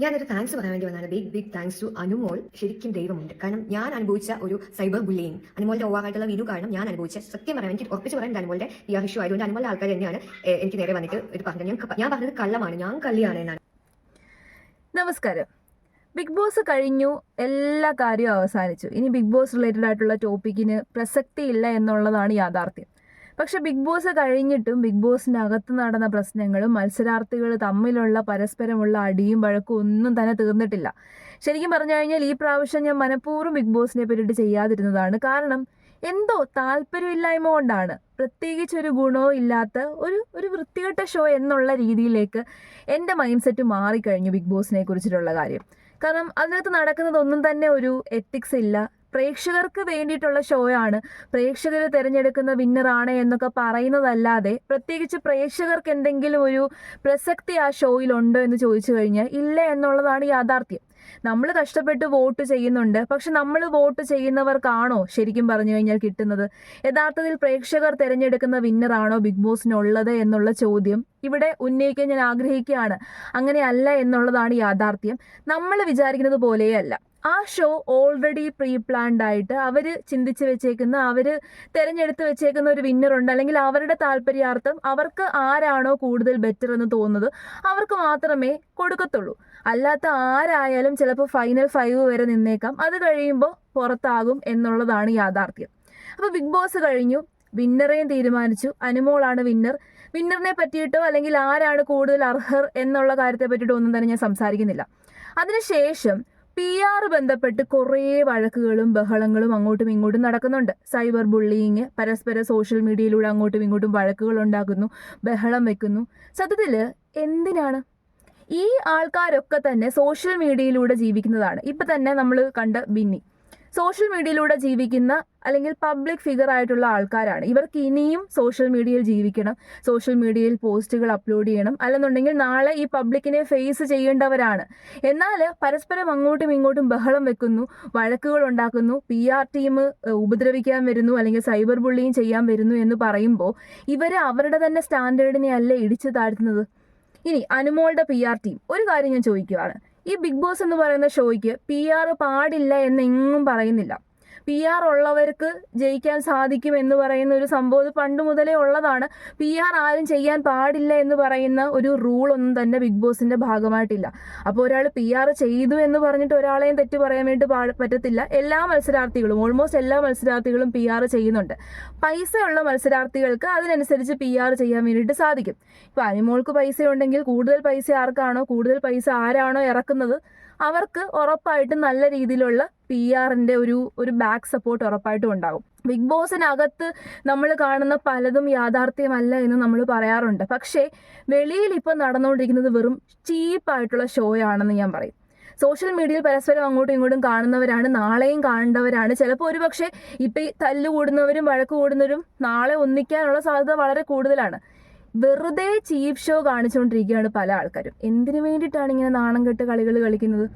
ഞാനൊരു താങ്ക്സ് പറയാൻ വേണ്ടി വന്നതാണ്. Big big thanks to Anumol ശരിക്കും ദൈവമുണ്ട്. കാരണം ഞാൻ അനുഭവിച്ച ഒരു സൈബർ ബുള്ളിയും അനുമോളുടെ ഓവാകായിട്ടുള്ള വീഡിയോ കാരണം ഞാൻ അനുഭവിച്ച സത്യം പറയാൻ എനിക്ക് ഉറപ്പിച്ച് പറയാൻ അനുമോളുടെ ഈ ഇഷ്യൂ ആയതുകൊണ്ട് അനുമോളുടെ ആൾക്കാർ തന്നെയാണ് എനിക്ക് നേരെ വന്നിട്ട് ഇത് പറഞ്ഞത്. ഞാൻ ഞാൻ പറഞ്ഞത് കള്ളമാണ്. ഞാൻ കള്ളിയാണ് എന്നാണ്. നമസ്കാരം. ബിഗ് ബോസ് കഴിഞ്ഞു. എല്ലാ കാര്യവും അവസാനിച്ചു. ഇനി ബിഗ് ബോസ് റിലേറ്റഡ് ആയിട്ടുള്ള ടോപ്പിക്കിന് പ്രസക്തിയില്ല എന്നുള്ളതാണ് യാഥാർത്ഥ്യം. പക്ഷെ ബിഗ് ബോസ് കഴിഞ്ഞിട്ടും ബിഗ് ബോസിന്റെ അകത്ത് നടന്ന പ്രശ്നങ്ങളും മത്സരാർത്ഥികൾ തമ്മിലുള്ള പരസ്പരമുള്ള അടിയും വഴക്കും ഒന്നും തന്നെ തീർന്നിട്ടില്ല. ശരിക്കും പറഞ്ഞു കഴിഞ്ഞാൽ ഈ പ്രാവശ്യം ഞാൻ മനഃപൂർവം ബിഗ് ബോസിനെ പറ്റിയിട്ട് ചെയ്യാതിരുന്നതാണ്. കാരണം എന്തോ താല്പര്യമില്ലായ്മ കൊണ്ടാണ് പ്രത്യേകിച്ച് ഒരു ഗുണവും ഇല്ലാത്ത ഒരു ഒരു വൃത്തികെട്ട ഷോ എന്നുള്ള രീതിയിലേക്ക് എന്റെ മൈൻഡ് സെറ്റ് മാറിക്കഴിഞ്ഞു ബിഗ് ബോസിനെ കുറിച്ചിട്ടുള്ള കാര്യം. കാരണം അതിനകത്ത് നടക്കുന്നതൊന്നും തന്നെ ഒരു എത്തിക്സ് ഇല്ല. പ്രേക്ഷകർക്ക് വേണ്ടിയിട്ടുള്ള ഷോ ആണ്. പ്രേക്ഷകർ തിരഞ്ഞെടുക്കുന്ന വിന്നറാണ് എന്നൊക്കെ പറയുന്നതല്ലാതെ പ്രത്യേകിച്ച് പ്രേക്ഷകർക്ക് എന്തെങ്കിലും ഒരു പ്രസക്തി ആ ഷോയിലുണ്ടോ എന്ന് ചോദിച്ചു കഴിഞ്ഞാൽ ഇല്ല എന്നുള്ളതാണ് യാഥാർത്ഥ്യം. നമ്മൾ കഷ്ടപ്പെട്ട് വോട്ട് ചെയ്യുന്നുണ്ട്. പക്ഷെ നമ്മൾ വോട്ട് ചെയ്യുന്നവർക്കാണോ ശരിക്കും പറഞ്ഞു കഴിഞ്ഞാൽ കിട്ടുന്നത്? യഥാർത്ഥത്തിൽ പ്രേക്ഷകർ തിരഞ്ഞെടുക്കുന്ന വിന്നറാണോ ബിഗ് ബോസിനുള്ളത് എന്നുള്ള ചോദ്യം ഇവിടെ ഉന്നയിക്കാൻ ഞാൻ ആഗ്രഹിക്കുകയാണ്. അങ്ങനെയല്ല എന്നുള്ളതാണ് യാഥാർത്ഥ്യം. നമ്മൾ വിചാരിക്കുന്നത് പോലെയല്ല. ആ ഷോ ഓൾറെഡി പ്രീ പ്ലാൻഡ് ആയിട്ട് അവർ ചിന്തിച്ച് വെച്ചേക്കുന്ന അവർ തിരഞ്ഞെടുത്ത് വെച്ചേക്കുന്ന ഒരു വിന്നർ ഉണ്ട്. അല്ലെങ്കിൽ അവരുടെ താല്പര്യാർത്ഥം അവർക്ക് ആരാണോ കൂടുതൽ ബെറ്റർ എന്ന് തോന്നുന്നത് അവർക്ക് മാത്രമേ കൊടുക്കത്തുള്ളൂ. അല്ലാത്ത ആരായാലും ചിലപ്പോൾ ഫൈനൽ ഫൈവ് വരെ നിന്നേക്കാം. അത് കഴിയുമ്പോൾ പുറത്താകും എന്നുള്ളതാണ് യാഥാർത്ഥ്യം. അപ്പോൾ ബിഗ് ബോസ് കഴിഞ്ഞു. വിന്നറേയും തീരുമാനിച്ചു. അനുമോളാണ് വിന്നർ വിന്നറിനെ പറ്റിയിട്ടോ അല്ലെങ്കിൽ ആരാണ് കൂടുതൽ അർഹർ എന്നുള്ള കാര്യത്തെ പറ്റിയിട്ടോ ഒന്നും തന്നെ ഞാൻ സംസാരിക്കുന്നില്ല. അതിനുശേഷം പി ആർ ബന്ധപ്പെട്ട് കുറേ വഴക്കുകളും ബഹളങ്ങളും അങ്ങോട്ടും ഇങ്ങോട്ടും നടക്കുന്നുണ്ട്. സൈബർ ബുള്ളിങ് പരസ്പര സോഷ്യൽ മീഡിയയിലൂടെ അങ്ങോട്ടും ഇങ്ങോട്ടും വഴക്കുകൾ ഉണ്ടാക്കുന്നു ബഹളം വെക്കുന്നു. സത്യത്തിൽ എന്തിനാണ്? ഈ ആൾക്കാരൊക്കെ തന്നെ സോഷ്യൽ മീഡിയയിലൂടെ ജീവിക്കുന്നതാണ്. ഇപ്പം തന്നെ നമ്മൾ കണ്ട ബിന്നി സോഷ്യൽ മീഡിയയിലൂടെ ജീവിക്കുന്ന അല്ലെങ്കിൽ പബ്ലിക് ഫിഗർ ആയിട്ടുള്ള ആൾക്കാരാണ്. ഇവർക്ക് ഇനിയും സോഷ്യൽ മീഡിയയിൽ ജീവിക്കണം. സോഷ്യൽ മീഡിയയിൽ പോസ്റ്റുകൾ അപ്ലോഡ് ചെയ്യണം. അല്ലെന്നുണ്ടെങ്കിൽ നാളെ ഈ പബ്ലിക്കിനെ ഫേസ് ചെയ്യേണ്ടവരാണ്. എന്നാൽ പരസ്പരം അങ്ങോട്ടും ഇങ്ങോട്ടും ബഹളം വെക്കുന്നു വഴക്കുകൾ ഉണ്ടാക്കുന്നു പി ആർ ടീം ഉപദ്രവിക്കാൻ വരുന്നു അല്ലെങ്കിൽ സൈബർ ബുള്ളിയും ചെയ്യാൻ വരുന്നു എന്ന് പറയുമ്പോൾ ഇവർ അവരുടെ തന്നെ സ്റ്റാൻഡേർഡിനെ അല്ല ഇടിച്ചു താഴ്ത്തുന്നത്? ഇനി അനുമോളുടെ പി ആർ ടീം ഒരു കാര്യം ഞാൻ ചോദിക്കുകയാണ്. ഈ ബിഗ് ബോസ് എന്ന് പറയുന്ന ഷോയ്ക്ക് പി ആർ പാടില്ല എന്നെങ്ങും പറയുന്നില്ല. പി ആർ ഉള്ളവർക്ക് ജയിക്കാൻ സാധിക്കും എന്ന് പറയുന്ന ഒരു സംഭവം ഇത് പണ്ട് മുതലേ ഉള്ളതാണ്. പി ആർ ആരും ചെയ്യാൻ പാടില്ല എന്ന് പറയുന്ന ഒരു റൂൾ ഒന്നും തന്നെ ബിഗ് ബോസിന്റെ ഭാഗമായിട്ടില്ല. അപ്പോൾ ഒരാൾ പി ആർ ചെയ്തു എന്ന് പറഞ്ഞിട്ട് ഒരാളെയും തെറ്റ് പറയാൻ വേണ്ടി പറ്റത്തില്ല. എല്ലാ മത്സരാർത്ഥികളും ഓൾമോസ്റ്റ് എല്ലാ മത്സരാർത്ഥികളും പി ആർ ചെയ്യുന്നുണ്ട്. പൈസയുള്ള മത്സരാർത്ഥികൾക്ക് അതിനനുസരിച്ച് പി ആർ ചെയ്യാൻ വേണ്ടിയിട്ട് സാധിക്കും. ഇപ്പൊ അനിമോൾക്ക് പൈസ ഉണ്ടെങ്കിൽ കൂടുതൽ പൈസ ആർക്കാണോ കൂടുതൽ പൈസ ആരാണോ ഇറക്കുന്നത്? അവർക്ക് ഉറപ്പായിട്ടും നല്ല രീതിയിലുള്ള പി ആറിന്റെ ഒരു ഒരു ബാക്ക് സപ്പോർട്ട് ഉറപ്പായിട്ടും ഉണ്ടാകും. ബിഗ് ബോസിനകത്ത് നമ്മൾ കാണുന്ന പലതും യാഥാർത്ഥ്യമല്ല എന്ന് നമ്മൾ പറയാറുണ്ട്. പക്ഷേ വെളിയിൽ ഇപ്പം നടന്നുകൊണ്ടിരിക്കുന്നത് വെറും ചീപ്പായിട്ടുള്ള ഷോ ആണെന്ന് ഞാൻ പറയും. സോഷ്യൽ മീഡിയയിൽ പരസ്പരം അങ്ങോട്ടും ഇങ്ങോട്ടും കാണുന്നവരാണ് നാളെയും കാണേണ്ടവരാണ്. ചിലപ്പോൾ ഒരു പക്ഷേ ഇപ്പം ഈ തല്ല് കൂടുന്നവരും വഴക്ക് കൂടുന്നവരും നാളെ ഒന്നിക്കാനുള്ള സാധ്യത വളരെ കൂടുതലാണ്. വെറുതെ ചീപ്പ് ഷോ കാണിച്ചുകൊണ്ടിരിക്കുകയാണ് പല ആൾക്കാരും. എന്തിനു വേണ്ടിയിട്ടാണ് ഇങ്ങനെ നാണം കെട്ട് കളികൾ കളിക്കുന്നത്?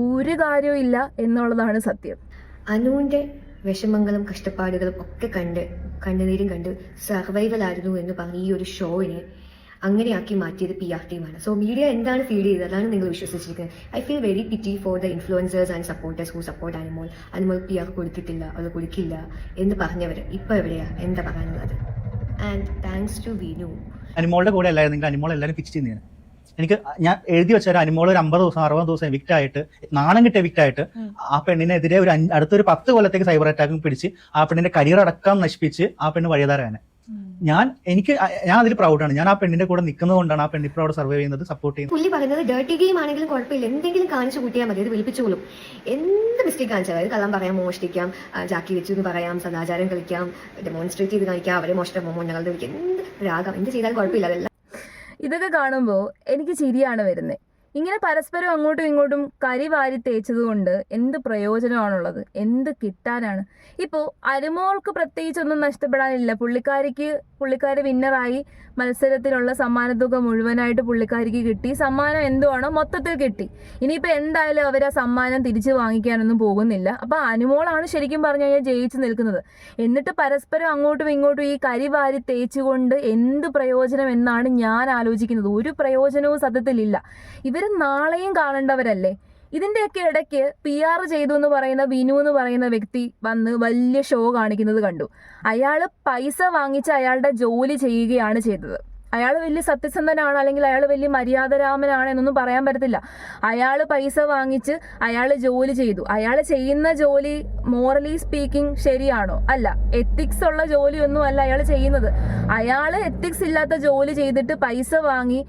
ഒരു കാര്യവും ഇല്ല എന്നുള്ളതാണ് സത്യം. അനുവിന്റെ വിഷമങ്ങളും കഷ്ടപ്പാടുകളും ഒക്കെ കണ്ട് കണ്ണുനീരും കണ്ട് സർവൈവൽ ആയിരുന്നു എന്ന് പറഞ്ഞ് ഈ ഒരു ഷോയിനെ അങ്ങനെയാക്കി മാറ്റിയത് പി ആർ ടീമാണ് സോ മീഡിയ എന്താണ് ഫീൽ ചെയ്തത്? അതാണ് നിങ്ങൾ വിശ്വസിച്ചിരിക്കുന്നത്. I feel very pity for the influencers and supporters who support Anumol Anumol P R കൊടുത്തിട്ടില്ല അത് കൊടുക്കില്ല എന്ന് പറഞ്ഞവർ ഇപ്പൊ എവിടെയാ? എന്താ പറയാനുള്ളത്? ആൻഡ് താങ്ക്സ് ടു വിനു അനിമോളുടെ കൂടെ അല്ലായിരുന്നെങ്കിൽ അനിമോൾ എല്ലാവരും ഫിക്സ് ചെയ്യുന്നതിന് എനിക്ക് ഞാൻ എഴുതി വെച്ച ഒരു അനിമോൾ ഒരു അമ്പത് ദിവസം അറുപത് ദിവസം എവിക്റ്റ് ആയിട്ട് നാണം കിട്ടിയ എവിക്റ്റ് ആയിട്ട് ആ പെണ്ണിനെതിരെ ഒരു അടുത്തൊരു പത്ത് കൊല്ലത്തേക്ക് സൈബർ അറ്റാക്കും പിടിച്ച് ആ പെണ്ണിന്റെ കരിയർ അടക്കം നശിപ്പിച്ച് ആ പെണ്ണ് വഴിതാരാനെ ഞാൻ എനിക്ക് ഞാൻ അതിൽ പ്രൗഡാണ് ഞാൻ ആ പെണ്ണിന്റെ കൂടെ നിൽക്കുന്നത് കൊണ്ടാണ് ആ പെണ്ണ് ഇപ്പോൾ അവിടെ സർവേ ചെയ്യുന്നത് സപ്പോർട്ട് ചെയ്യുന്നത്. പുള്ളി പറയുന്നത് ഡേർട്ടി ഗെയിം ആണെങ്കിലും കുഴപ്പമില്ല. എന്തെങ്കിലും കാണിച്ചു കൂട്ടിയാൽ മതി. അത് വിളിപ്പിച്ചോളും എന്ത് മിസ്റ്റേക്ക് കാണിച്ചാൽ അതായത് കള്ളം പറയാം മോഷ്ടിക്കാം ജാക്കി വെച്ചു എന്ന് പറയാം സദാചാരം കളിക്കാം ഡെമോൺസ്ട്രേറ്റ് ചെയ്ത് കാണിക്കാം അവരെ മോഷ്ടം മോഞ്ഞങ്ങളുടെ എന്ത് രാഗം? എന്ത് ചെയ്താലും കുഴപ്പമില്ല. അതെല്ലാം ഇതൊക്കെ കാണുമ്പോൾ എനിക്ക് ചിരിയാണ് വരുന്നത് ഇങ്ങനെ പരസ്പരം അങ്ങോട്ടും ഇങ്ങോട്ടും കരി വാരി തേച്ചത് കൊണ്ട് എന്ത് പ്രയോജനമാണുള്ളത്? എന്ത് കിട്ടാനാണ്? ഇപ്പോൾ അരുമോൾക്ക് പ്രത്യേകിച്ചൊന്നും നഷ്ടപ്പെടാനില്ല. പുള്ളിക്കാരിക്ക് പുള്ളിക്കാരി വിന്നറായി മത്സരത്തിലുള്ള സമ്മാനത്തുക മുഴുവനായിട്ട് പുള്ളിക്കാരിക്ക് കിട്ടി. സമ്മാനം എന്തുവാണോ മൊത്തത്തിൽ കിട്ടി. ഇനിയിപ്പോൾ എന്തായാലും അവർ ആ സമ്മാനം തിരിച്ചു വാങ്ങിക്കാനൊന്നും പോകുന്നില്ല. അപ്പോൾ അനുമോളാണ് ശരിക്കും പറഞ്ഞു കഴിഞ്ഞാൽ ജയിച്ചു നിൽക്കുന്നത്. എന്നിട്ട് പരസ്പരം അങ്ങോട്ടും ഇങ്ങോട്ടും ഈ കരി വാരി തേച്ചുകൊണ്ട് എന്ത് പ്രയോജനം എന്നാണ് ഞാൻ ആലോചിക്കുന്നത്. ഒരു പ്രയോജനവും സത്യത്തിലില്ല. ഇവർ ഇവർ നാളെയും കാണേണ്ടവരല്ലേ? ഇതിന്റെയൊക്കെ ഇടയ്ക്ക് പി ആർ ചെയ്തു എന്ന് പറയുന്ന വിനു എന്ന് പറയുന്ന വ്യക്തി വന്ന് വലിയ ഷോ കാണിക്കുന്നത് കണ്ടു. അയാൾ പൈസ വാങ്ങിച്ച് അയാളുടെ ജോലി ചെയ്യുകയാണ് ചെയ്തത്. അയാൾ വലിയ സത്യസന്ധനാണ് അല്ലെങ്കിൽ അയാൾ വലിയ മര്യാദരാമനാണ് എന്നൊന്നും പറയാൻ പറ്റത്തില്ല. അയാൾ പൈസ വാങ്ങിച്ച് അയാൾ ജോലി ചെയ്തു. അയാൾ ചെയ്യുന്ന ജോലി മോറലി സ്പീക്കിംഗ് ശരിയാണോ? അല്ല എത്തിക്സ് ഉള്ള ജോലിയൊന്നും അല്ല അയാൾ ചെയ്യുന്നത്. അയാൾ എത്തിക്സ് ഇല്ലാത്ത ജോലി ചെയ്തിട്ട് പൈസ വാങ്ങി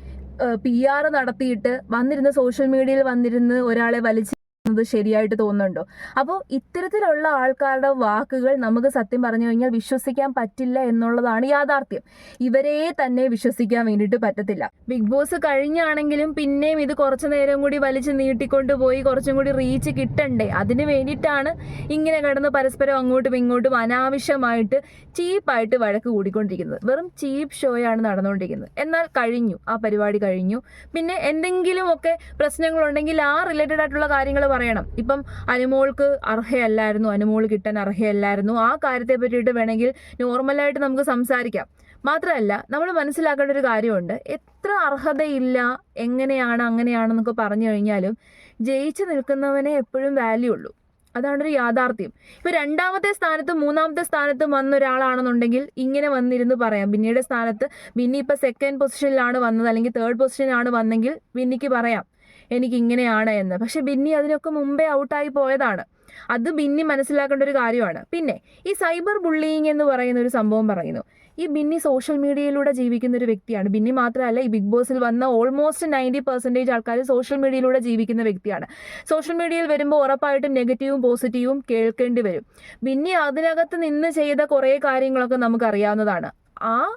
പി ആർ നടത്തിയിട്ട് വന്നിരുന്ന സോഷ്യൽ മീഡിയയിൽ വന്നിരുന്ന് ഒരാളെ വലിച്ച് ശരിയായിട്ട് തോന്നുന്നുണ്ടോ? അപ്പോൾ ഇത്തരത്തിലുള്ള ആൾക്കാരുടെ വാക്കുകൾ നമുക്ക് സത്യം പറഞ്ഞു കഴിഞ്ഞാൽ വിശ്വസിക്കാൻ പറ്റില്ല എന്നുള്ളതാണ് യാഥാർത്ഥ്യം. ഇവരെ തന്നെ വിശ്വസിക്കാൻ വേണ്ടിയിട്ട് പറ്റത്തില്ല. ബിഗ് ബോസ് കഴിഞ്ഞാണെങ്കിലും പിന്നെയും ഇത് കുറച്ചു നേരം കൂടി വലിച്ചു നീട്ടിക്കൊണ്ട് പോയി കുറച്ചും കൂടി റീച്ച് കിട്ടണ്ടേ? അതിന് വേണ്ടിയിട്ടാണ് ഇങ്ങനെ കിടന്ന് പരസ്പരം അങ്ങോട്ടും ഇങ്ങോട്ടും അനാവശ്യമായിട്ട് ചീപ്പായിട്ട് വഴക്ക് കൂടിക്കൊണ്ടിരിക്കുന്നത്. വെറും ചീപ്പ് ഷോയാണ് നടന്നുകൊണ്ടിരിക്കുന്നത്. എന്നാൽ കഴിഞ്ഞു. ആ പരിപാടി കഴിഞ്ഞു. പിന്നെ എന്തെങ്കിലുമൊക്കെ പ്രശ്നങ്ങളുണ്ടെങ്കിൽ ആ റിലേറ്റഡ് ആയിട്ടുള്ള കാര്യങ്ങൾ പറയണം. ഇപ്പം അനുമോൾക്ക് അർഹയല്ലായിരുന്നു അനുമോൾ കിട്ടാൻ അർഹയല്ലായിരുന്നു. ആ കാര്യത്തെ പറ്റിയിട്ട് വേണമെങ്കിൽ നോർമലായിട്ട് നമുക്ക് സംസാരിക്കാം. മാത്രമല്ല നമ്മൾ മനസ്സിലാക്കേണ്ട ഒരു കാര്യമുണ്ട്. എത്ര അർഹതയില്ല എങ്ങനെയാണ് അങ്ങനെയാണെന്നൊക്കെ പറഞ്ഞു കഴിഞ്ഞാലും ജയിച്ചു നിൽക്കുന്നവനെ എപ്പോഴും വാല്യൂ ഉള്ളൂ. അതാണ് ഒരു യാഥാർത്ഥ്യം. ഇപ്പൊ രണ്ടാമത്തെ സ്ഥാനത്തും മൂന്നാമത്തെ സ്ഥാനത്തും വന്ന ഒരാളാണെന്നുണ്ടെങ്കിൽ ഇങ്ങനെ വന്നിരുന്ന് പറയാം. ബിന്നിയുടെ സ്ഥാനത്ത് ബിന്നി ഇപ്പൊ സെക്കൻഡ് പൊസിഷനിലാണ് വന്നത് അല്ലെങ്കിൽ തേർഡ് പൊസിഷനിലാണ് വന്നെങ്കിൽ ബിന്നിക്ക് പറയാം. എനിക്ക് ഇങ്ങനെയാണ് എന്ന്. പക്ഷെ ബിന്നി അതിനൊക്കെ മുമ്പേ ഔട്ടായി പോയതാണ്. അത് ബിന്നി മനസ്സിലാക്കേണ്ട ഒരു കാര്യമാണ്. പിന്നെ ഈ സൈബർ ബുള്ളിയിങ് എന്ന് പറയുന്ന ഒരു സംഭവം പറയുന്നു. ഈ ബിന്നി സോഷ്യൽ മീഡിയയിലൂടെ ജീവിക്കുന്ന ഒരു വ്യക്തിയാണ്. ബിന്നി മാത്രമല്ല ഈ ബിഗ് ബോസിൽ വന്ന ഓൾമോസ്റ്റ് നയന്റി പെർസെന്റേജ് ആൾക്കാർ സോഷ്യൽ മീഡിയയിലൂടെ ജീവിക്കുന്ന വ്യക്തിയാണ്. സോഷ്യൽ മീഡിയയിൽ വരുമ്പോൾ ഉറപ്പായിട്ടും നെഗറ്റീവും പോസിറ്റീവും കേൾക്കേണ്ടി വരും. ബിന്നി അതിനകത്ത് നിന്ന് ചെയ്ത കുറേ കാര്യങ്ങളൊക്കെ നമുക്കറിയാവുന്നതാണ്. ആ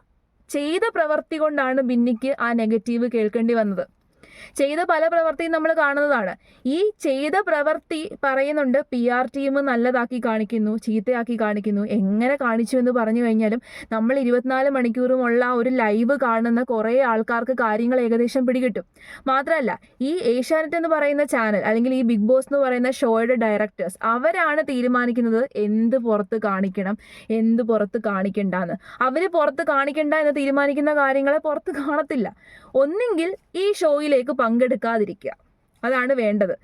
ചെയ്ത പ്രവൃത്തി കൊണ്ടാണ് ബിന്നിക്ക് ആ നെഗറ്റീവ് കേൾക്കേണ്ടി വന്നത്. ചെയ്ത പല പ്രവൃത്തിയും നമ്മൾ കാണുന്നതാണ്. ഈ ചെയ്ത പ്രവൃത്തി പറയുന്നുണ്ട് പി ആർ ടീം നല്ലതാക്കി കാണിക്കുന്നു ചീത്തയാക്കി കാണിക്കുന്നു. എങ്ങനെ കാണിച്ചു എന്ന് പറഞ്ഞു കഴിഞ്ഞാലും നമ്മൾ ഇരുപത്തിനാല് മണിക്കൂറുമുള്ള ഒരു ലൈവ് കാണുന്ന കുറേ ആൾക്കാർക്ക് കാര്യങ്ങൾ ഏകദേശം പിടികിട്ടും. മാത്രമല്ല ഈ ഏഷ്യാനെറ്റ് എന്ന് പറയുന്ന ചാനൽ അല്ലെങ്കിൽ ഈ ബിഗ് ബോസ് എന്ന് പറയുന്ന ഷോയുടെ ഡയറക്ടേഴ്സ് അവരാണ് തീരുമാനിക്കുന്നത് എന്ത് പുറത്ത് കാണിക്കണം എന്ത് പുറത്ത് കാണിക്കണ്ടെന്ന്. അവർ പുറത്ത് കാണിക്കണ്ട എന്ന് തീരുമാനിക്കുന്ന കാര്യങ്ങളെ പുറത്ത് കാണത്തില്ല. ഒന്നെങ്കിൽ ഈ ഷോയിലേക്ക് പങ്കെടുക്കാതിരിക്കുക. അതാണ് വേണ്ടത്.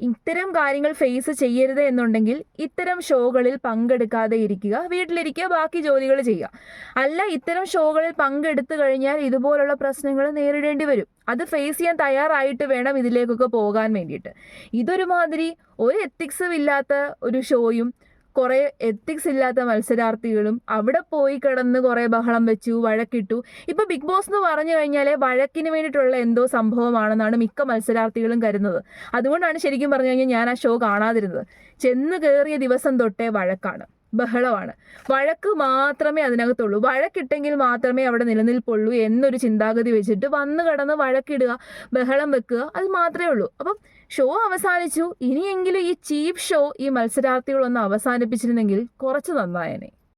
ഇത്തരം കാര്യങ്ങൾ ഫേസ് ചെയ്യരുത് എന്നുണ്ടെങ്കിൽ ഇത്തരം ഷോകളിൽ പങ്കെടുക്കാതെ ഇരിക്കുക വീട്ടിലിരിക്കുക ബാക്കി ജോലികൾ ചെയ്യുക. അല്ല ഇത്തരം ഷോകളിൽ പങ്കെടുത്തു കഴിഞ്ഞാൽ ഇതുപോലുള്ള പ്രശ്നങ്ങൾ നേരിടേണ്ടി വരും. അത് ഫേസ് ചെയ്യാൻ തയ്യാറായിട്ട് വേണം ഇതിലേക്കൊക്കെ പോകാൻ വേണ്ടിയിട്ട്. ഇതൊരുമാതിരി ഒരു എത്തിക്സും ഇല്ലാത്ത ഒരു ഷോയും കുറേ എത്തിക്സ് ഇല്ലാത്ത മത്സരാർത്ഥികളും അവിടെ പോയി കിടന്ന് കുറേ ബഹളം വെച്ചു വഴക്കിട്ടു. ഇപ്പൊ ബിഗ് ബോസ് എന്ന് പറഞ്ഞു കഴിഞ്ഞാൽ വഴക്കിന് വേണ്ടിയിട്ടുള്ള എന്തോ സംഭവമാണെന്നാണ് മിക്ക മത്സരാർത്ഥികളും കരുതുന്നത്. അതുകൊണ്ടാണ് ശരിക്കും പറഞ്ഞു കഴിഞ്ഞാൽ ഞാൻ ആ ഷോ കാണാതിരുന്നത്. ചെന്ന് കയറിയ ദിവസം തൊട്ടേ വഴക്കാണ് ബഹളമാണ്. വഴക്ക് മാത്രമേ അതിനകത്തുള്ളൂ. വഴക്കിട്ടെങ്കിൽ മാത്രമേ അവിടെ നിലനിൽപ്പുള്ളൂ എന്നൊരു ചിന്താഗതി വെച്ചിട്ട് വന്ന് കടന്ന് വഴക്കിടുക ബഹളം വെക്കുക അത് മാത്രമേ ഉള്ളൂ. അപ്പം ഷോ അവസാനിച്ചു. ഇനിയെങ്കിലും ഈ ചീപ്പ് ഷോ ഈ മത്സരാർത്ഥികളൊന്ന് അവസാനിപ്പിച്ചിരുന്നെങ്കിൽ കുറച്ച് നന്നായേനെ.